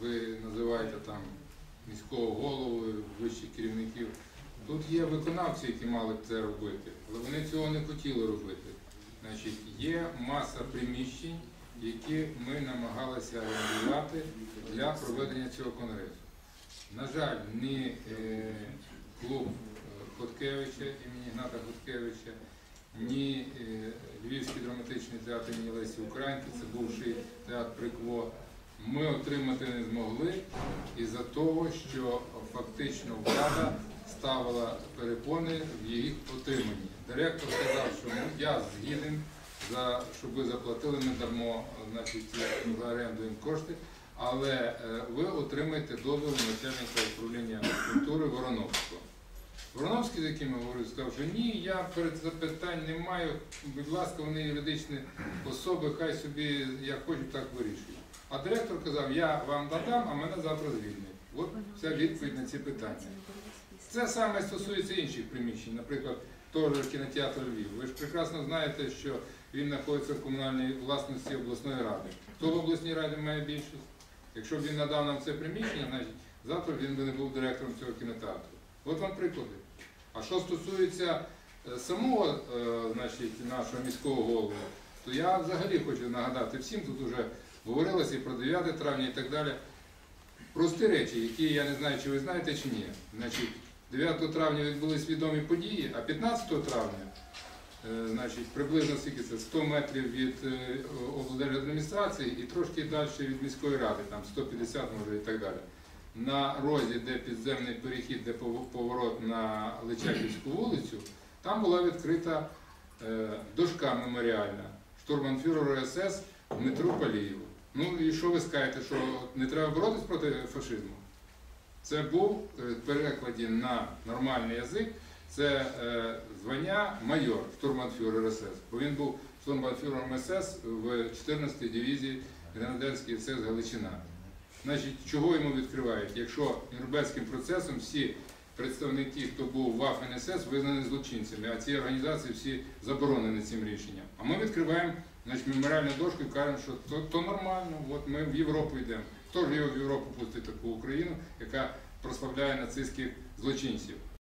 Ви називаєте там міського голову, вищих керівників. Тут є виконавці, які мали б це робити, але вони цього не хотіли робити. Значить, є маса приміщень, які ми намагалися орендувати для проведення цього конгресу. На жаль, ні е, клуб е, Хоткевича імені Гната Хоткевича, ні е, Львівський драматичний театр імені Лесі Українки, це бувший театр Прикво, ми отримати не змогли із-за того, що фактично влада ставила перепони в їх отриманні. Директор сказав, що ну, я згіден, за, щоб ви заплатили, ми дамо значить, за оренду їм кошти, але е, ви отримаєте дозвіл начальника управління культури Вороновського. Вороновський, з яким я говорив, сказав, що ні, я перед запитань не маю, будь ласка, вони юридичні особи, хай собі як хочуть, так вирішують. А директор казав, я вам додам, а мене завтра звільнять. От вся відповідь на ці питання. Це саме стосується інших приміщень, наприклад, того ж кінотеатру Львів. Ви ж прекрасно знаєте, що він знаходиться в комунальній власності обласної ради. Хто в обласній раді має більшість? Якщо б він надав нам це приміщення, значить завтра він би не був директором цього кінотеатру. От вам приклади. А що стосується е, самого е, значить, нашого міського голови, то я взагалі хочу нагадати всім, тут вже говорилося і про 9 травня і так далі. Прості речі, які я не знаю, чи ви знаєте чи ні. Значить, 9 травня відбулись відомі події, а 15 травня, е, значить, приблизно скільки це 100 метрів від облдержадміністрації і трошки далі від міської ради, там 150 може і так далі. На розі, де підземний перехід, де поворот на Личаківську вулицю, там була відкрита е, дошка меморіальна штурманфюреру СС Дмитру Палієву. Ну і що ви скажете, що не треба боротись проти фашизму? Це був е, в перекладі на нормальний язик, це е, звання майор штурманфюрер СС, бо він був штурманфюрером СС в 14-й дивізії Гренадерський СС Галичина. Значить, чого йому відкривають? Якщо Нюрнберзьким процесом всі представники, хто був в ВАФ НСС, визнані злочинцями, а ці організації всі заборонені цим рішенням. А ми відкриваємо значить, меморіальну дошку і кажемо, що то, то нормально, от ми в Європу йдемо. Хто ж його в Європу пустить таку Україну, яка прославляє нацистських злочинців?